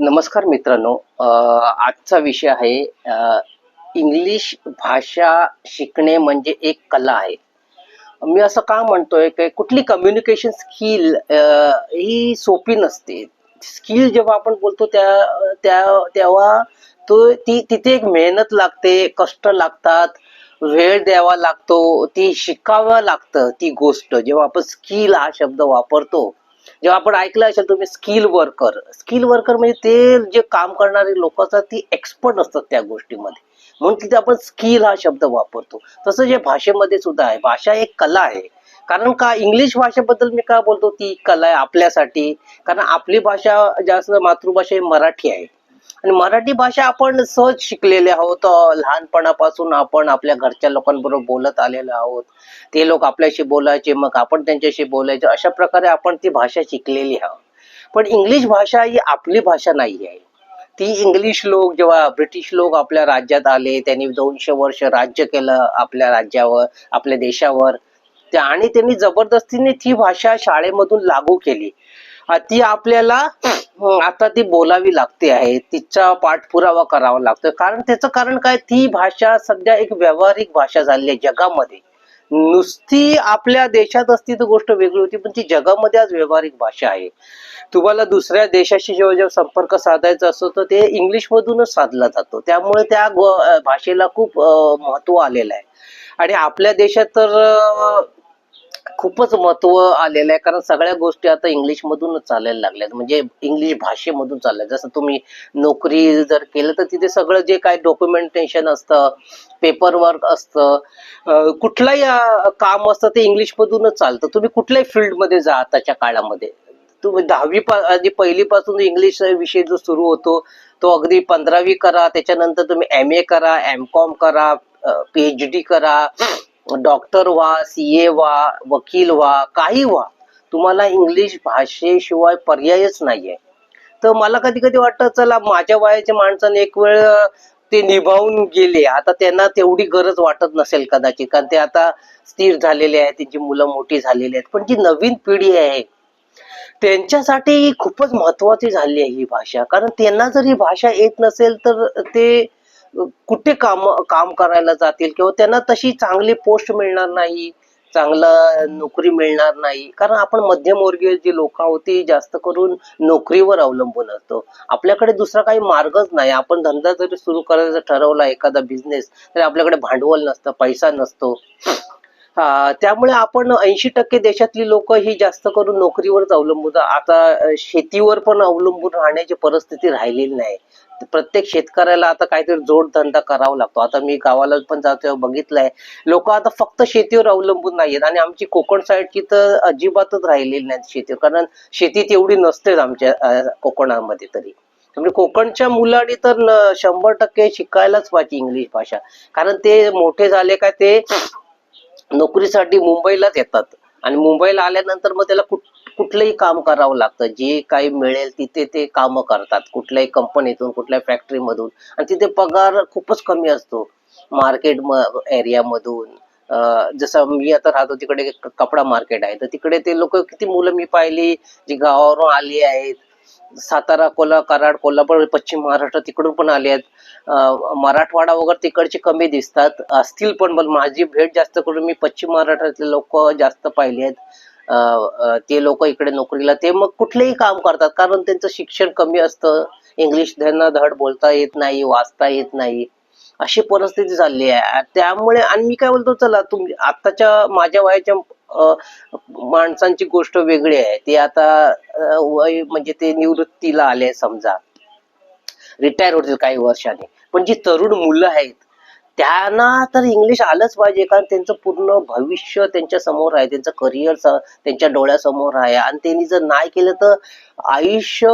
नमस्कार मित्रांनो. आजचा विषय आहे इंग्लिश भाषा शिकणे म्हणजे एक कला आहे. मी असं का म्हणतोय की कुठली कम्युनिकेशन स्किल ही सोपी नसते. स्किल जेव्हा आपण बोलतो त्या त्या तेव्हा तो ती तिथे एक मेहनत लागते कष्ट लागतात वेळ द्यावा लागतो ती शिकावं लागतं ती गोष्ट. जेव्हा आपण स्किल हा शब्द वापरतो जेव्हा आपण ऐकलं असेल तुम्ही स्किल वर्कर स्किल वर्कर म्हणजे ते जे काम करणारे लोक असतात ती एक्सपर्ट असतात त्या गोष्टीमध्ये. म्हणून तिथे आपण स्किल हा शब्द वापरतो. तसं जे भाषेमध्ये सुद्धा आहे भाषा एक कला आहे. कारण का इंग्लिश भाषेबद्दल मी का बोलतो? ती कला आहे आपल्यासाठी. कारण आपली भाषा जास्त मातृभाषा ही मराठी आहे. आणि मराठी भाषा आपण सहज शिकलेले आहोत लहानपणापासून आपण आपल्या घरच्या लोकांबरोबर बोलत आलेलो आहोत. ते लोक आपल्याशी बोलायचे मग आपण त्यांच्याशी बोलायचे अशा प्रकारे आपण ती भाषा शिकलेली आहोत. पण इंग्लिश भाषा ही आपली भाषा नाही आहे. ती इंग्लिश लोक जेव्हा ब्रिटिश लोक आपल्या राज्यात आले त्यांनी दोनशे वर्ष राज्य केलं आपल्या राज्यावर आपल्या देशावर. त्या आणि त्यांनी जबरदस्तीने ती भाषा शाळेमधून लागू केली. ती आपल्याला अं, आता ती बोलावी लागते आहे. तिचा पाठपुरावा करावा लागतोय कारण त्याचं कारण काय? ती भाषा सध्या एक व्यावहारिक भाषा झाली आहे जगामध्ये. नुसती आपल्या देशात असती तर गोष्ट वेगळी होती पण ती जगामध्ये आज व्यावहारिक भाषा आहे. तुम्हाला दुसऱ्या देशाशी जेव्हा जेव्हा संपर्क साधायचा असतो तर ते इंग्लिश मधूनच साधला जातो. त्यामुळे त्या भाषेला खूप महत्त्व आलेलं आहे. आणि आपल्या देशात तर खूपच महत्त्व आलेलं आहे. कारण सगळ्या गोष्टी आता इंग्लिश मधूनच चालायला लागल्यात. म्हणजे इंग्लिश भाषेमधून चालल्या जसं तुम्ही नोकरी जर केलं तर तिथे सगळं जे काय डॉक्युमेंटेशन असतं पेपर वर्क असतं कुठलंही काम असतं ते इंग्लिश मधूनच चालतं. तुम्ही कुठल्याही फील्डमध्ये जा आताच्या काळामध्ये. तुम्ही दहावी आधी पहिलीपासून इंग्लिश विषय जो सुरू होतो तो अगदी पंधरावी करा. त्याच्यानंतर तुम्ही एम ए करा एम कॉम करा पीएच डी करा. डॉक्टर व्हा सी ए व्हा वकील व्हा काही व्हा तुम्हाला इंग्लिश भाषेशिवाय पर्यायच नाहीये. तर मला कधी कधी वाटतं चला माझ्या वयाच्या माणसाने एक वेळ ते निभावून गेले. आता त्यांना तेवढी गरज वाटत नसेल कदाचित कारण ते आता स्थिर झालेले आहेत त्यांची मुलं मोठी झालेली आहेत. पण जी नवीन पिढी आहे त्यांच्यासाठी खूपच महत्वाची झाली आहे ही भाषा. कारण त्यांना जर ही भाषा येत नसेल तर ते कुठे काम काम करायला जातील किंवा त्यांना तशी चांगली पोस्ट मिळणार नाही चांगला नोकरी मिळणार नाही. कारण आपण मध्यमवर्गीय जी लोक आहोत जास्त करून नोकरीवर अवलंबून असतो. आपल्याकडे दुसरा काही मार्गच नाही. आपण धंदा जरी सुरू करायचा ठरवला एखादा बिझनेस तर आपल्याकडे भांडवल नसतं पैसा नसतो. त्यामुळे आपण ऐंशी टक्के देशातली लोक ही जास्त करून नोकरीवरच अवलंबून आता शेतीवर पण अवलंबून राहण्याची परिस्थिती राहिलेली नाही. प्रत्येक शेतकऱ्याला आता काहीतरी जोडधंदा करावा लागतो. आता मी गावाला पण जातो बघितलंय. लोक आता फक्त शेतीवर अवलंबून नाहीयेत आणि आमची कोकण साईडची तर अजिबातच राहिलेली नाही शेतीवर कारण शेती तेवढी नसतेच आमच्या कोकणामध्ये तरी. म्हणजे कोकणच्या मुलांनी तर शंभर टक्के शिकायलाच पाहिजे इंग्लिश भाषा. कारण ते मोठे झाले का ते नोकरीसाठी मुंबईलाच येतात. आणि मुंबईला आल्यानंतर मग त्याला कुठ कुठलंही काम करावं लागतं. जे काही मिळेल तिथे ते काम करतात. कुठल्याही कंपनीतून कुठल्याही फॅक्टरीमधून आणि तिथे पगार खूपच कमी असतो. मार्केट एरियामधून जसं मी आता राहतो तिकडे कपडा मार्केट आहे. तर तिकडे ते लोक किती मुलं मी पाहिली जी गावावरून आली आहेत. सातारा कोल्हा कराड कोल्हापूर पश्चिम महाराष्ट्र तिकडून पण आले आहेत. मराठवाडा वगैरे तिकडचे कमी दिसतात. असतील पण माझी भेट जास्त करून मी पश्चिम महाराष्ट्रातले लोक जास्त पाहिले आहेत. ते लोक इकडे नोकरीला ते मग कुठलेही काम करतात कारण त्यांचं शिक्षण कमी असतं. इंग्लिश त्यांना धड बोलता येत नाही वाचता येत नाही. अशी परिस्थिती झाली आहे. त्यामुळे आणि मी काय बोलतो चला तुम्ही आताच्या माझ्या वयाच्या माणसांची गोष्ट वेगळी आहे. ते आता वय म्हणजे ते निवृत्तीला आले समजा. रिटायर होतील काही वर्षांनी. पण जी तरुण मुलं आहेत त्यांना तर इंग्लिश आलंच पाहिजे कारण त्यांचं पूर्ण भविष्य त्यांच्यासमोर आहे त्यांचं करिअर त्यांच्या डोळ्यासमोर आहे. आणि त्यांनी जर नाही केलं तर आयुष्य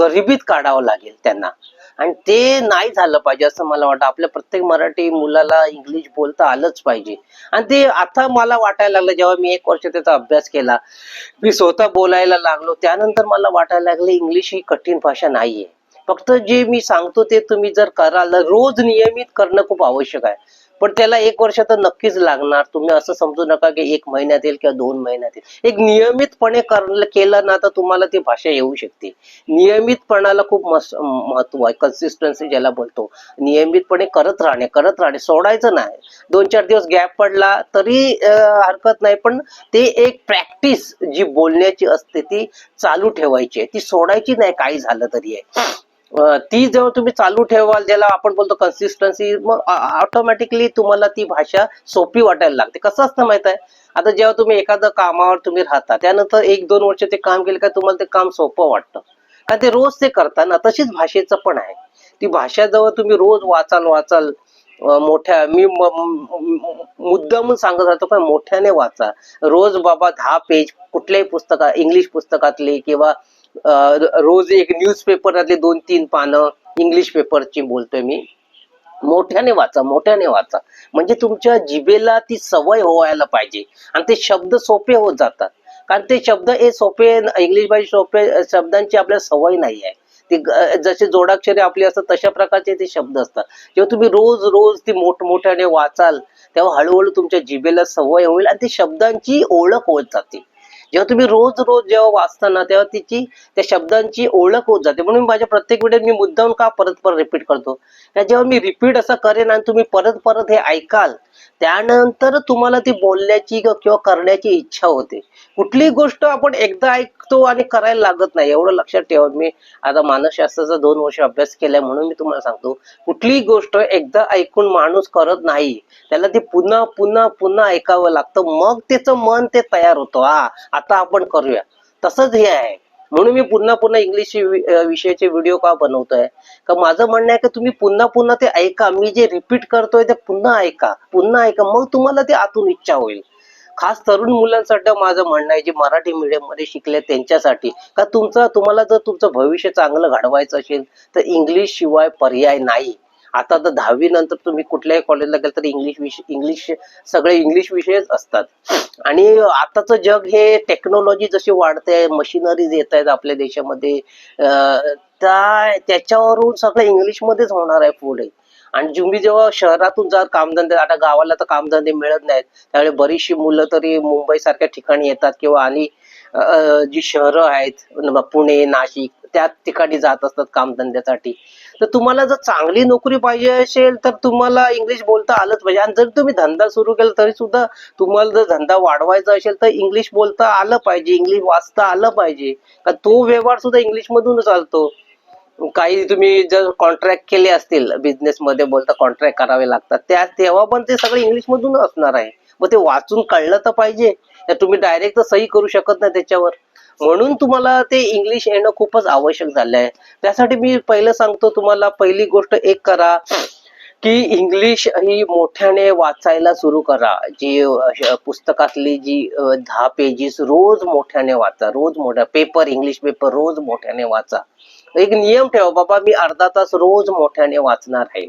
गरिबीत काढावं लागेल त्यांना. आणि ते नाही झालं पाहिजे असं मला वाटतं. आपल्या प्रत्येक मराठी मुलाला इंग्लिश बोलता आलंच पाहिजे. आणि ते आता मला वाटायला लागलं जेव्हा मी एक वर्ष त्याचा अभ्यास केला मी स्वतः बोलायला लागलो त्यानंतर मला वाटायला लागलं इंग्लिश ही कठीण भाषा नाहीये. फक्त जे मी सांगतो ते तुम्ही जर कराल रोज नियमित करणं खूप आवश्यक आहे. पण त्याला एक वर्ष तर नक्कीच लागणार. तुम्ही असं समजू नका की एक महिन्यात येईल किंवा दोन महिन्यात येईल. एक नियमितपणे केलं ना तर तुम्हाला ती भाषा येऊ शकते. नियमितपणाला खूप महत्त्व आहे. कन्सिस्टन्सी ज्याला बोलतो. नियमितपणे करत राहणे करत राहणे. सोडायचं नाही. दोन चार दिवस गॅप पडला तरी हरकत नाही. पण ते एक प्रॅक्टिस जी बोलण्याची असते ती चालू ठेवायची आहे. ती सोडायची नाही काही झालं तरी आहे. ती जेव्हा तुम्ही चालू ठेवाल ज्याला आपण बोलतो कन्सिस्टन्सी मग ऑटोमॅटिकली तुम्हाला ती भाषा सोपी वाटायला लागते. कसं असतं माहीत आहे? आता जेव्हा तुम्ही एखादं कामावर तुम्ही राहता त्यानंतर एक दोन वर्ष ते काम केलं का तुम्हाला ते काम सोपं वाटतं. कारण ते रोज ते करता ना तशीच भाषेचं पण आहे. ती भाषा जेव्हा तुम्ही रोज वाचाल वाचाल मोठ्या मी मुद्दामून सांगत राहतो पण मोठ्याने वाचा. रोज बाबा दहा पेज कुठल्याही पुस्तका इंग्लिश पुस्तकातले किंवा रोज एक न्यूज पेपरातले दोन तीन पानं इंग्लिश पेपरची बोलतोय मी. मोठ्याने वाचा मोठ्याने वाचा. म्हणजे तुमच्या जिभेला ती सवय व्हायला पाहिजे. आणि ते शब्द सोपे होत जातात. कारण ते शब्द हे सोपे इंग्लिश भाषे सोपे शब्दांची आपल्याला सवय नाही आहे. ते जसे जोडाक्षरे आपली असतात तशा प्रकारचे ते शब्द असतात. जेव्हा तुम्ही रोज रोज ती मोठमोठ्याने वाचाल तेव्हा हळूहळू तुमच्या जिभेला सवय होईल आणि ती शब्दांची ओळख होत जाते. जेव्हा तुम्ही रोज रोज जेव्हा वाचताना तेव्हा तिची त्या शब्दांची ओळख होत जाते. म्हणून माझ्या प्रत्येक वेळेस मी मुद्दाम का परत परत रिपीट करतो? जेव्हा मी रिपीट असं करेन आणि तुम्ही परत परत हे ऐकाल त्यानंतर तुम्हाला ती बोलण्याची किंवा करण्याची इच्छा होते. कुठलीही गोष्ट आपण एकदा ऐकतो आणि करायला लागत नाही. एवढं लक्षात ठेवा मी. आता मानसशास्त्राचा दोन वर्ष अभ्यास केलाय म्हणून मी तुम्हाला सांगतो. कुठलीही गोष्ट एकदा ऐकून माणूस करत नाही त्याला ती पुन्हा पुन्हा पुन्हा ऐकावं लागतं. मग त्याचं मन ते तयार होतं. हा आता आपण करूया. तसंच हे आहे. म्हणून मी पुन्हा पुन्हा इंग्लिश विषयाचे व्हिडिओ का बनवतोय? का माझं म्हणणं आहे की तुम्ही पुन्हा पुन्हा ते ऐका. मी जे रिपीट करतोय ते पुन्हा ऐका. पुन्हा ऐका. मग तुम्हाला ते आतून इच्छा होईल. खास तरुण मुलांसाठी माझं म्हणणं आहे जे मराठी मीडियममध्ये शिकले त्यांच्यासाठी. का तुमचं तुम्हाला जर तुमचं भविष्य चांगलं घडवायचं असेल तर इंग्लिश शिवाय पर्याय नाही. आता तर दहावी नंतर तुम्ही कुठल्याही कॉलेजला गेल तर इंग्लिश विषय इंग्लिश सगळे इंग्लिश विषयच असतात. आणि आताचं जग हे टेक्नॉलॉजी जशी वाढते मशिनरीज येत आहेत आपल्या देशामध्ये त्या त्याच्यावरून सगळं इंग्लिशमध्येच होणार आहे पुढे आणि तुम्ही जेव्हा शहरातून जर कामधंदे आता गावाला तर कामधंदे मिळत नाहीत. त्यामुळे बरीचशी मुलं तरी मुंबई सारख्या ठिकाणी येतात किंवा आणि जी शहरं आहेत पुणे नाशिक त्या ठिकाणी जात असतात कामधंद्यासाठी. तर तुम्हाला जर चांगली नोकरी पाहिजे असेल तर तुम्हाला इंग्लिश बोलता आलंच पाहिजे. आणि जर तुम्ही धंदा सुरू केला तरी सुद्धा तुम्हाला जर धंदा वाढवायचा असेल तर इंग्लिश बोलता आलं पाहिजे. इंग्लिश वाचता आलं पाहिजे. का तो व्यवहार सुद्धा इंग्लिश मधून चालतो. काही तुम्ही जर कॉन्ट्रॅक्ट केले असतील बिझनेस मध्ये बोलता कॉन्ट्रॅक्ट करावे लागतात. त्या तेव्हा पण ते सगळे इंग्लिश मधून असणार आहे. मग ते वाचून कळलं तर पाहिजे. तुम्ही डायरेक्ट तर सही करू शकत नाही त्याच्यावर. म्हणून तुम्हाला ते इंग्लिश येणं खूपच आवश्यक झालं आहे त्यासाठी मी पहिलं सांगतो तुम्हाला पहिली गोष्ट एक करा की इंग्लिश ही मोठ्याने वाचायला सुरू करा. जी पुस्तकातली जी दहा पेजेस रोज मोठ्याने वाचा. रोज मोठ्या पेपर इंग्लिश पेपर रोज मोठ्याने वाचा. एक नियम ठेवा बाबा मी अर्धा तास रोज मोठ्याने वाचणार आहे.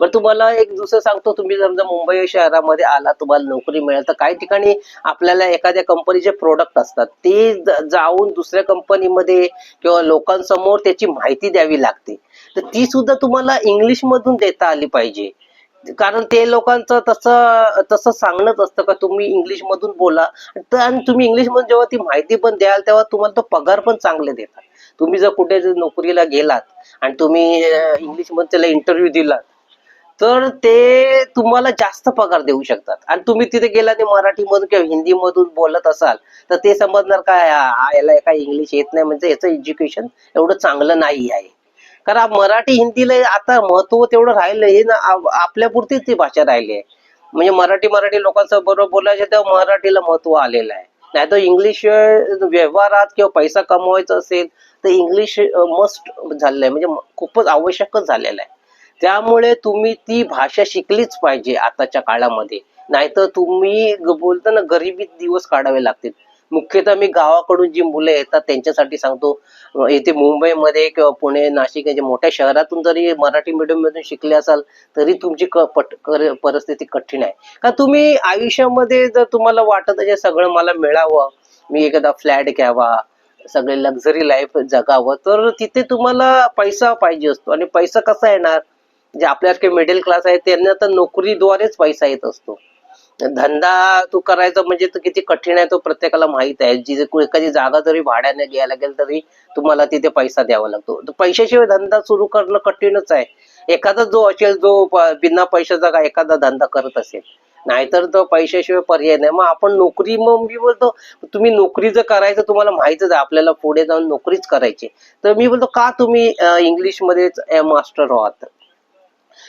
बरं तुम्हाला एक दुसरं सांगतो तुम्ही समजा मुंबई शहरामध्ये आला तुम्हाला नोकरी मिळेल तर काही ठिकाणी आपल्याला एखाद्या कंपनीचे प्रोडक्ट असतात. ते जाऊन दुसऱ्या कंपनीमध्ये किंवा लोकांसमोर त्याची माहिती द्यावी लागते. तर ती सुद्धा तुम्हाला इंग्लिश मधून देता आली पाहिजे. कारण ते लोकांचं तसं तसं सांगणंच असतं का तुम्ही इंग्लिश मधून बोला. तर आणि तुम्ही इंग्लिश मधून जेव्हा ती माहिती पण द्याल तेव्हा तुम्हाला तो पगार पण चांगले देतात. तुम्ही जर कुठे नोकरीला गेलात आणि तुम्ही इंग्लिशमध्ये त्याला इंटरव्ह्यू दिलात तर ते तुम्हाला जास्त पगार देऊ शकतात. आणि तुम्ही तिथे गेला ते मराठीमधून किंवा हिंदीमधून बोलत असाल तर ते समजणार काय याला काय इंग्लिश येत नाही म्हणजे याचं एज्युकेशन एवढं चांगलं नाही आहे. कारण मराठी हिंदीला आता महत्त्व तेवढं राहिलं हे ना आप- आपल्यापुरतीच ती भाषा राहिली आहे. म्हणजे मराठी मराठी लोकांसोबत बरोबर बोलायचं तेव्हा मराठीला महत्त्व आलेलं आहे. नाही तर इंग्लिश व्यवहारात किंवा पैसा कमवायचा असेल तर इंग्लिश मस्ट झालेलं आहे. म्हणजे खूपच आवश्यकच झालेलं आहे. त्यामुळे तुम्ही ती भाषा शिकलीच पाहिजे आताच्या काळामध्ये. नाहीतर तुम्ही बोलताना बोलता ना गरिबीत दिवस काढावे लागतील. मुख्यतः मी गावाकडून जी मुलं येतात त्यांच्यासाठी सांगतो. येथे इथे मुंबईमध्ये किंवा पुणे नाशिक याच्या मोठ्या शहरातून जरी मराठी मीडियम मधून शिकले असाल तरी तुमची क- पट- परिस्थिती कठीण आहे. का तुम्ही आयुष्यामध्ये जर तुम्हाला वाटत असेल सगळं मला मिळावं मी एखादा फ्लॅट घ्यावा सगळे लक्झरी लाईफ जगावं तर तिथे तुम्हाला पैसा पाहिजे असतो. आणि पैसा कसा येणार? जे आपल्यासारखे मिडल क्लास आहेत त्यांना तर नोकरीद्वारेच पैसा येत असतो. धंदा तू करायचा म्हणजे किती कठीण आहे तो प्रत्येकाला माहीत आहे. जी एखादी जागा जरी भाड्याने घ्यायला गेल तरी तुम्हाला तिथे पैसा द्यावा लागतो. पैशाशिवाय धंदा सुरू करणं कठीणच आहे. एखादा जो असेल जो बिना पैशाचा का एखादा धंदा करत असेल नाहीतर तो पैशाशिवाय पर्याय नाही. मग आपण नोकरी मग मी बोलतो तुम्ही नोकरी जर करायचं तुम्हाला माहितच आहे आपल्याला पुढे जाऊन नोकरीच करायची तर मी बोलतो का तुम्ही इंग्लिश मध्येच मास्टर आहात?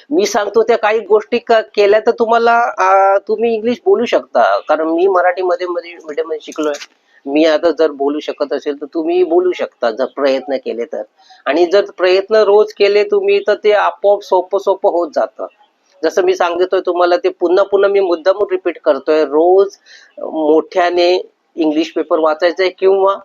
मी सांगतो त्या काही गोष्टी केल्या तर तुम्हाला तुम्ही इंग्लिश बोलू शकता. कारण मी मराठीमध्ये मध्ये मीडियममध्ये शिकलोय. मी आता जर बोलू शकत असेल तर तुम्ही बोलू शकता जर प्रयत्न केले तर. आणि जर प्रयत्न रोज केले तुम्ही तर ते आपोआप सोपं सोपं होत जातं. जसं मी सांगितोय तुम्हाला ते पुन्हा पुन्हा मी मुद्दामून रिपीट करतोय. रोज मोठ्याने इंग्लिश पेपर वाचायचंय किंवा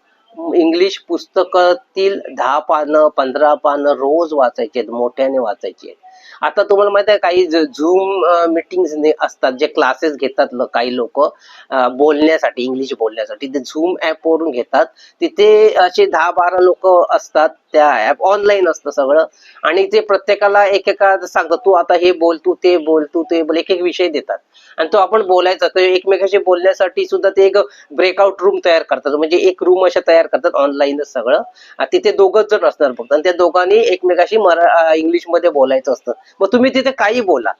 इंग्लिश पुस्तकातील दहा पानं पंधरा पानं रोज वाचायचे आहेत मोठ्याने वाचायचे आहेत आता तुम्हाला माहीत आहे काही झूम मिटिंग असतात जे क्लासेस घेतात काही लोक बोलण्यासाठी इंग्लिश बोलण्यासाठी ते झूम ऍप वरून घेतात. तिथे असे दहा बारा लोक असतात त्या ऍप ऑनलाईन असतं सगळं. आणि ते प्रत्येकाला एकेका सांगतात तू आता हे बोल तू ते बोल तू ते बोल एक एक विषय देतात. आणि तो आपण बोलायचा तर एकमेकाशी बोलण्यासाठी सुद्धा ते एक ब्रेकआउट रूम तयार करतात. म्हणजे एक रूम अशा तयार करतात ऑनलाईनच सगळं. तिथे दोघच जण असणार फक्त. आणि त्या दोघांनी एकमेकाशी मरा इंग्लिशमध्ये बोलायचं असतं. मग तुम्ही तिथे काही बोला.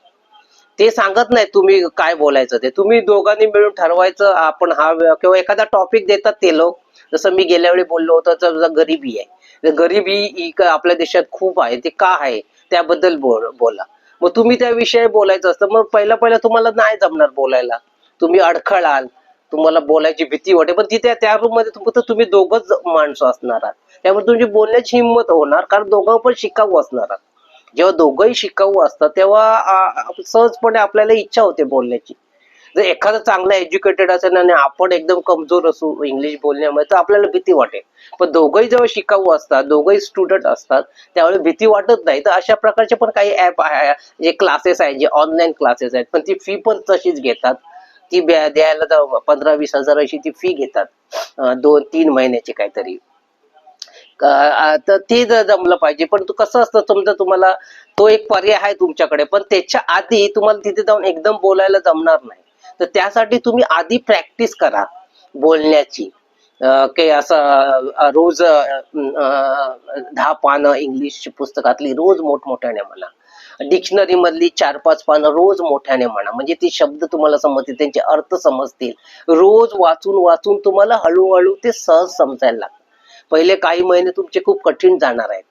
ते सांगत नाही तुम्ही काय बोलायचं ते. तुम्ही दोघांनी मिळून ठरवायचं आपण हा किंवा एखादा टॉपिक देतात ते लोक. जसं मी गेल्या वेळी बोललो होतो तर गरिबी आहे. गरिबी ही आपल्या देशात खूप आहे. ते का आहे? त्याबद्दल बोल बोला. मग तुम्ही त्या विषयी बोलायचं असतं. मग पहिला पहिला तुम्हाला नाही जमणार बोलायला. तुम्ही अडखळाल. तुम्हाला बोलायची भीती वाटे पण तिथे त्या रूममध्ये फक्त तुम्ही दोघच माणसं असणार आहात. त्यामुळे तुमची बोलण्याची हिंमत होणार. कारण दोघं पण शिकाऊ असणार आहात. जेव्हा दोघंही शिकाऊ असतात तेव्हा सहजपणे आपल्याला इच्छा होते बोलण्याची. जर एखादा चांगला एज्युकेटेड असेल आणि आपण एकदम कमजोर असू इंग्लिश बोलण्यामध्ये तर आपल्याला भीती वाटेल. पण दोघंही जेव्हा शिकाऊ असतात दोघंही स्टुडंट असतात त्यावेळी भीती वाटत नाही. तर अशा प्रकारचे पण काही ऍप आहे जे क्लासेस आहेत जे ऑनलाईन क्लासेस आहेत. पण ती फी पण तशीच घेतात. ती द्यायला तर पंधरा वीस हजार अशी ती फी घेतात. दोन तीन महिन्याची काहीतरी. तर ते जमलं पाहिजे. पण तू कसं असतं समजा तुम्हाला तो एक पर्याय आहे तुमच्याकडे पण त्याच्या आधी तुम्हाला तिथे जाऊन एकदम बोलायला जमणार नाही. तर त्यासाठी तुम्ही आधी प्रॅक्टिस करा बोलण्याची. काही असं रोज दहा पानं इंग्लिश पुस्तकातली रोज मोठमोठ्याने म्हणा. डिक्शनरी मधली चार पाच पानं रोज मोठ्याने म्हणा. म्हणजे ती शब्द तुम्हाला समजतील त्यांचे अर्थ समजतील. रोज वाचून वाचून तुम्हाला हळूहळू ते सहज समजायला लागतं पहिले काही महिने तुमचे खूप कठीण जाणार आहेत.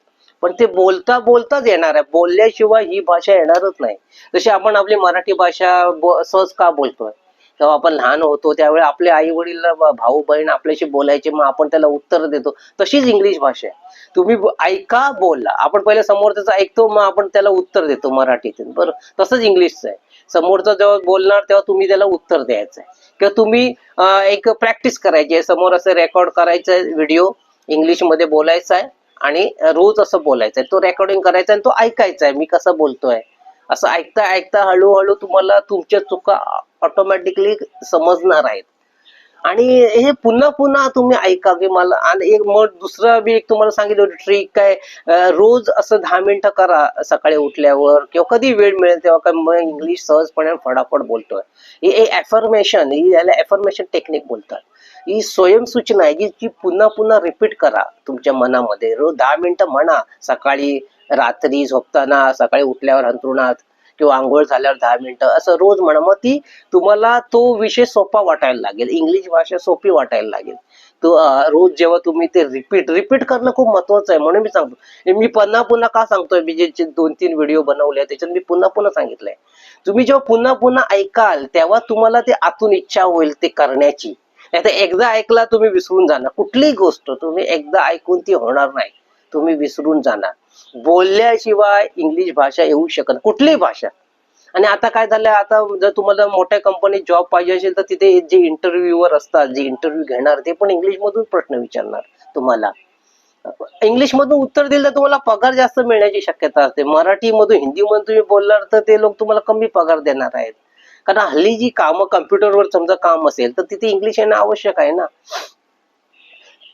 पण ते बोलता बोलताच येणार आहे बोलल्याशिवाय ही भाषा येणारच नाही. जशी आपण आपली मराठी भाषा सहज का बोलतोय? तेव्हा आपण लहान होतो त्यावेळी आपले आई वडील भाऊ बहीण आपल्याशी बोलायचे मग आपण त्याला उत्तर देतो. तशीच इंग्लिश भाषा आहे. तुम्ही ऐका बोला. आपण पहिले समोरचं ऐकतो मग आपण त्याला उत्तर देतो मराठीतून. बरं? तसंच इंग्लिशचं आहे. समोरचा जेव्हा बोलणार तेव्हा तुम्ही त्याला उत्तर द्यायचं आहे. किंवा तुम्ही एक प्रॅक्टिस करायची आहे. समोर असं रेकॉर्ड करायचं व्हिडिओ इंग्लिशमध्ये बोलायचा आहे आणि रोज असं बोलायचं आहे. तो रेकॉर्डिंग करायचा आणि तो ऐकायचा आहे. मी कसं बोलतोय? असं ऐकता ऐकता हळूहळू तुम्हाला तुमच्या चुका ऑटोमॅटिकली समजणार आहेत. आणि हे पुन्हा पुन्हा तुम्ही ऐका की मला आणि एक मग दुसरं मी एक तुम्हाला सांगितलं ट्रिक काय? रोज असं दहा मिनिटं करा सकाळी उठल्यावर किंवा कधी वेळ मिळेल तेव्हा काय मग इंग्लिश सहजपणे फडाफड बोलतोय. हे एफर्मेशन ही याला ऍफर्मेशन टेक्निक बोलतात. ही स्वयंसूचना आहे की जी पुन्हा पुन्हा रिपीट करा तुमच्या मनामध्ये. रोज दहा मिनिटं म्हणा सकाळी रात्री झोपताना सकाळी उठल्यावर अंतरुणात किंवा आंघोळ झाल्यावर दहा मिनिटं असं रोज म्हणा. मग ती तुम्हाला तो विषय सोपा वाटायला लागेल. इंग्लिश भाषा सोपी वाटायला लागेल. तो रोज जेव्हा तुम्ही ते रिपीट रिपीट करणं खूप महत्वाचं आहे. म्हणून मी सांगतो मी पुन्हा पुन्हा का सांगतोय? मी जे दोन तीन व्हिडिओ बनवले त्याच्यात मी पुन्हा पुन्हा सांगितलंय. तुम्ही जेव्हा पुन्हा पुन्हा ऐकाल तेव्हा तुम्हाला ते आतून इच्छा होईल ते करण्याची. आता एकदा ऐकला तुम्ही विसरून जाणार. कुठलीही गोष्ट तुम्ही एकदा ऐकून ती होणार नाही. तुम्ही विसरून जाणार. बोलल्याशिवाय इंग्लिश भाषा येऊ शकत कुठलीही भाषा. आणि आता काय झालंय आता जर तुम्हाला मोठ्या कंपनीत जॉब पाहिजे असेल तर तिथे जे इंटरव्ह्यूवर असतात जे इंटरव्ह्यू घेणार ते पण इंग्लिश मधून प्रश्न विचारणार तुम्हाला. इंग्लिश मधून उत्तर दिलं तर तुम्हाला पगार जास्त मिळण्याची शक्यता असते. मराठी मधून हिंदी मधून तुम्ही बोलणार तर ते लोक तुम्हाला कमी पगार देणार आहेत. कारण हल्ली जी कामं कम्प्युटरवर समजा काम असेल तर तिथे इंग्लिश येणं आवश्यक आहे ना.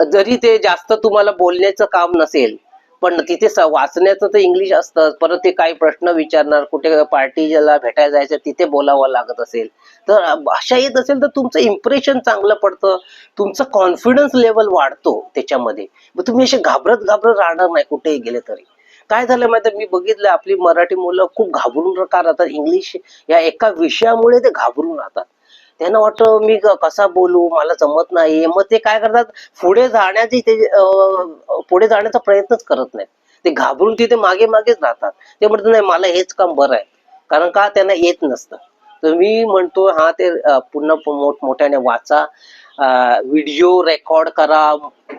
जरी ते जास्त तुम्हाला बोलण्याचं काम नसेल पण तिथे वाचण्याचं तर इंग्लिश असतं परत ते काही प्रश्न विचारणार कुठे पार्टीला भेटायला जायचं तिथे बोलावं लागत असेल. तर भाषा येत असेल तर तुमचं इम्प्रेशन चांगलं पडतं. तुमचं कॉन्फिडन्स लेवल वाढतो त्याच्यामध्ये. मग तुम्ही असे घाबरत घाबरत राहणार नाही कुठेही गेले तरी. काय झालं माहिती मी बघितलं आपली मराठी मुलं खूप घाबरून का राहतात इंग्लिश या एका विषयामुळे ते घाबरून राहतात. त्यांना वाटतं मी कसा बोलू? मला जमत नाही मग ते काय करतात? पुढे जाण्याची ते पुढे जाण्याचा प्रयत्नच करत नाहीत. ते घाबरून तिथे मागे मागेच राहतात. ते म्हणतात नाही मला हेच काम बरं आहे. कारण का? त्यांना येत नसतं. तर मी म्हणतो हा ते अं, पुन्हा मोठमोठ्याने वाचा. व्हिडिओ रेकॉर्ड करा.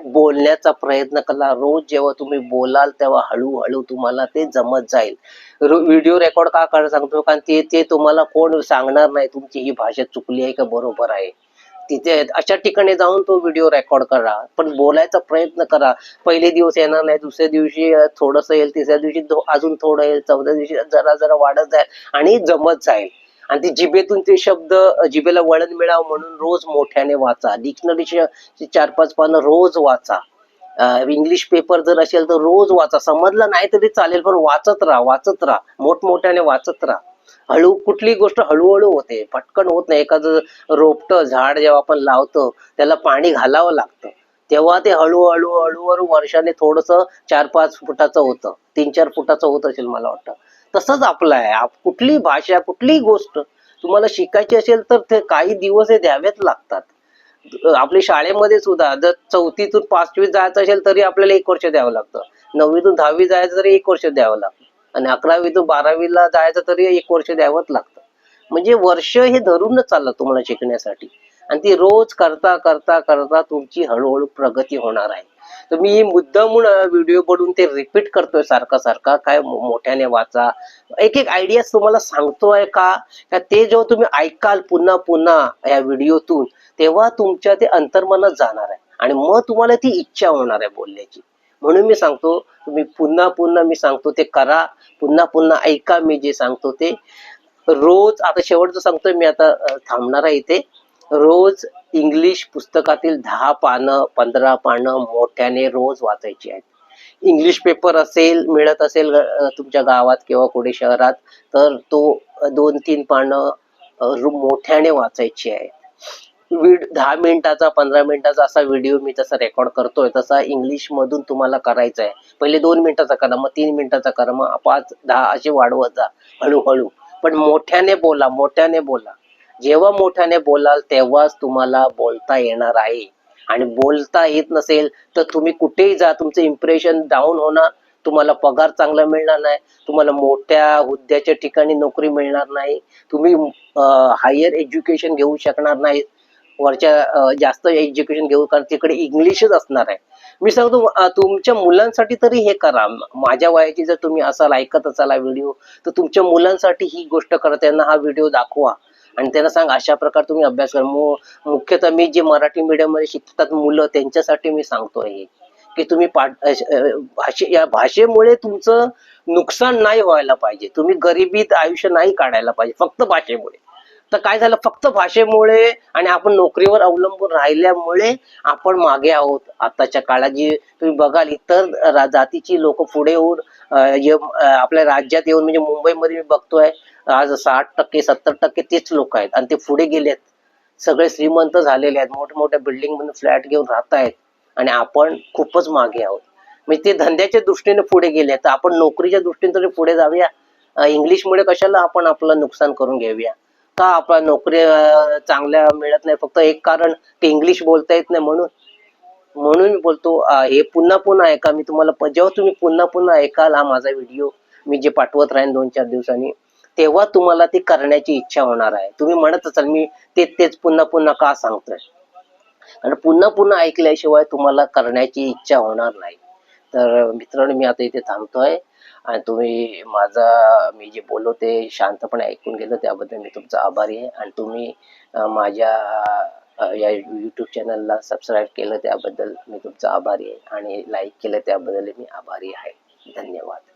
बोलण्याचा प्रयत्न करा. रोज जेव्हा तुम्ही बोलाल तेव्हा हळूहळू तुम्हाला ते जमत जाईल. व्हिडिओ रेकॉर्ड का करायला सांगतो? कारण ते ते तुम्हाला कोण सांगणार नाही तुमची ही भाषा चुकली आहे का बरोबर आहे? तिथे अशा ठिकाणी जाऊन तो व्हिडिओ रेकॉर्ड करा. पण बोलायचा प्रयत्न करा. पहिले दिवस येणार नाही दुसऱ्या दिवशी थोडस येईल तिसऱ्या दिवशी अजून थोडं येईल चौथ्या दिवशी जरा जरा वाढत जाईल आणि जमत जाईल. आणि ते जिभेतून ते शब्द जिबेला जिभेला वळण मिळावं म्हणून रोज मोठ्याने वाचा. डिक्शनरीचे चार पाच पानं रोज वाचा. इंग्लिश पेपर जर असेल तर रोज वाचा. समजलं नाही तरी चालेल पण वाचत राहा वाचत राहा. मोठमोठ्याने वाचत राहा. हळू कुठली गोष्ट हळूहळू होते. पटकन होत नाही. एखादं रोपटं झाड जेव्हा आपण लावतो त्याला पाणी घालावं लागतं. तेव्हा ते हळूहळू हळूहळू वर्षाने थोडस चार पाच फुटाचं होतं. तीन चार फुटाचं होत असेल मला वाटतं. तसंच आपलं आहे. कुठली भाषा कुठलीही गोष्ट तुम्हाला शिकायची असेल तर ते काही दिवस हे द्यावेच लागतात. आपली शाळेमध्ये सुद्धा जर चौथीतून पाचवीत जायचं असेल तरी आपल्याला एक वर्ष द्यावं लागतं. नववीतून दहावी जायचं तरी एक वर्ष द्यावं लागतं. आणि अकरावीतून बारावीला जायचं तरी एक वर्ष द्यावंच लागतं. म्हणजे वर्ष हे धरूनच चाललं तुम्हाला शिकण्यासाठी. आणि ती रोज करता करता करता तुमची हळूहळू प्रगती होणार आहे. तर मी मुद्दामून व्हिडिओ बनवून ते रिपीट करतोय सारखा सारखा काय मोठ्याने वाचा. एक एक आयडिया तुम्हाला सांगतोय का? ते जेव्हा तुम्ही ऐकाल पुन्हा पुन्हा या व्हिडिओतून तेव्हा तुमच्या ते अंतर्मनात जाणार आहे. आणि मग तुम्हाला ती इच्छा होणार आहे बोलण्याची. म्हणून मी सांगतो तुम्ही पुन्हा पुन्हा मी सांगतो ते करा. पुन्हा पुन्हा ऐका मी जे सांगतो ते. रोज आता शेवटचं सांगतोय मी आता थांबणार आहे इथे. रोज इंग्लिश पुस्तकातील दहा पानं पंधरा पानं मोठ्याने रोज वाचायची आहेत. इंग्लिश पेपर असेल मिळत असेल तुमच्या गावात किंवा कुठे शहरात तर तो दोन तीन पानं मोठ्याने वाचायची आहे दहा मिनिटाचा पंधरा मिनिटाचा असा व्हिडिओ मी तसा रेकॉर्ड करतोय तसा इंग्लिश मधून तुम्हाला करायचा आहे. पहिले दोन मिनिटाचा करा मग तीन मिनिटाचा करा मग पाच दहा असे वाढवत जा हळूहळू. पण मोठ्याने बोला मोठ्याने बोला. जेव्हा मोठ्याने बोलाल तेव्हाच तुम्हाला बोलता येणार आहे. आणि बोलता येत नसेल तर तुम्ही कुठेही जा तुमचं इम्प्रेशन डाऊन होणार. तुम्हाला पगार चांगला मिळणार नाही. तुम्हाला मोठ्या हुद्द्याच्या ठिकाणी नोकरी मिळणार नाही. तुम्ही हायर एज्युकेशन घेऊ शकणार नाही. वरच्या जास्त एज्युकेशन घेऊ कारण तिकडे इंग्लिशच असणार आहे. मी सांगतो तुमच्या मुलांसाठी तरी हे करा. माझ्या वयाची जर तुम्ही असाल ऐकत असाल हा व्हिडिओ तर तुमच्या मुलांसाठी ही गोष्ट करा त्यांना हा व्हिडिओ दाखवा. आणि त्यांना सांग अशा प्रकारे तुम्ही अभ्यास करा. मुख्यतः मी जे मराठी मीडियममध्ये शिकतात मुलं त्यांच्यासाठी मी सांगतोय हे. की तुम्ही पाठ भाषे या भाषेमुळे तुमचं नुकसान नाही व्हायला पाहिजे. तुम्ही गरिबीत आयुष्य नाही काढायला पाहिजे फक्त भाषेमुळे. तर काय झालं? फक्त भाषेमुळे आणि आपण नोकरीवर अवलंबून राहिल्यामुळे आपण मागे आहोत. आताच्या काळात जी तुम्ही बघाल इतर जातीची लोक पुढे येऊन आपल्या राज्यात येऊन म्हणजे मुंबईमध्ये मी बघतोय आज साठ टक्के सत्तर टक्के तेच लोक आहेत. आणि ते पुढे गेलेत. सगळे श्रीमंत झालेले आहेत. मोठमोठ्या बिल्डिंगमध्ये फ्लॅट घेऊन राहत आहेत आणि आपण खूपच मागे आहोत. म्हणजे ते धंद्याच्या दृष्टीने पुढे गेले. तर आपण नोकरीच्या दृष्टीने तरी पुढे जाऊया. इंग्लिशमुळे कशाला आपण आपलं नुकसान करून घेऊया? का आपला नोकरी चांगल्या मिळत नाही? फक्त एक कारण ते इंग्लिश बोलता येत नाही म्हणून. म्हणून मी बोलतो हे पुन्हा पुन्हा ऐका. मी तुम्हाला जेव्हा तुम्ही पुन्हा पुन्हा ऐकाल हा माझा व्हिडिओ मी जे पाठवत राहीन दोन चार दिवसांनी तेव्हा तुम्हाला ती करण्याची इच्छा होणार आहे. तुम्ही म्हणत असाल मी तेच तेच पुन्हा पुन्हा का सांगतोय? आणि पुन्हा पुन्हा ऐकल्याशिवाय तुम्हाला करण्याची इच्छा होणार नाही. तर मित्रांनो मी आता इथे थांबतोय. आणि तुम्ही माझा मी जे बोललो ते शांतपणे ऐकून गेलो त्याबद्दल मी तुमचा आभारी आहे. आणि तुम्ही माझ्या या यूट्यूब चॅनलला सबस्क्राईब केलं त्याबद्दल मी तुमचा आभारी आहे. आणि लाईक केलं त्याबद्दल मी आभारी आहे. धन्यवाद.